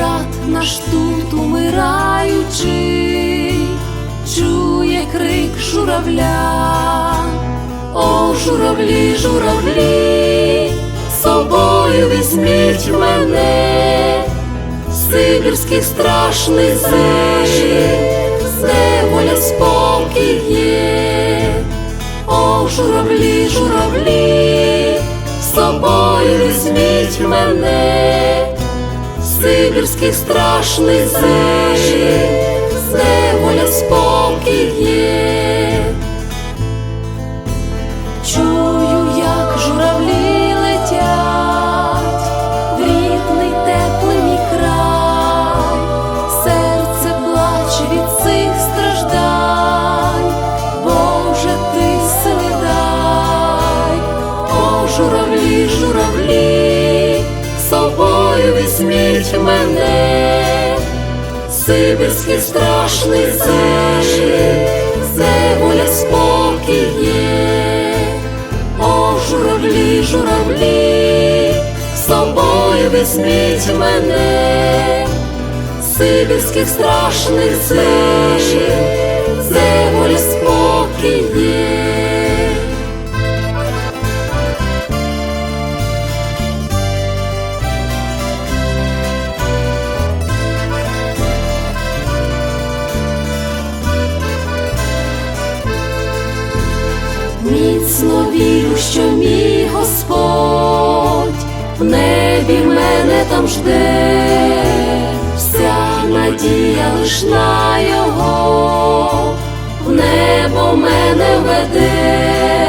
брат наш тут умираючи, чує крик журавля, о, журавлі, журавлі, собою візьміть мене, сибірських страшних земель, де воля спокій є. О, журавлі, журавлі, собою візьміть мене, сибірських страшних земель, де воля візьміть мене, сибірський страшний землі, де воля спокій є. О, журавлі, журавлі, з собою візьміть мене, сибірських страшних землі, де воля Міцно вірю, що мій Господь в небі мене там жде, вся надія лиш на його, в небо мене веде,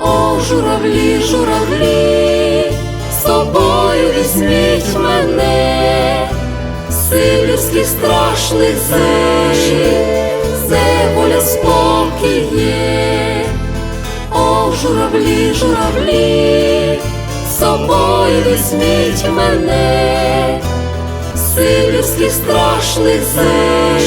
о, журавлі, журавлі, з собою візьміть мене, сибірських страшних землі, де воля спокій є. Журавлі, журавлі, собою візьміть мене, сибірських страшних землі,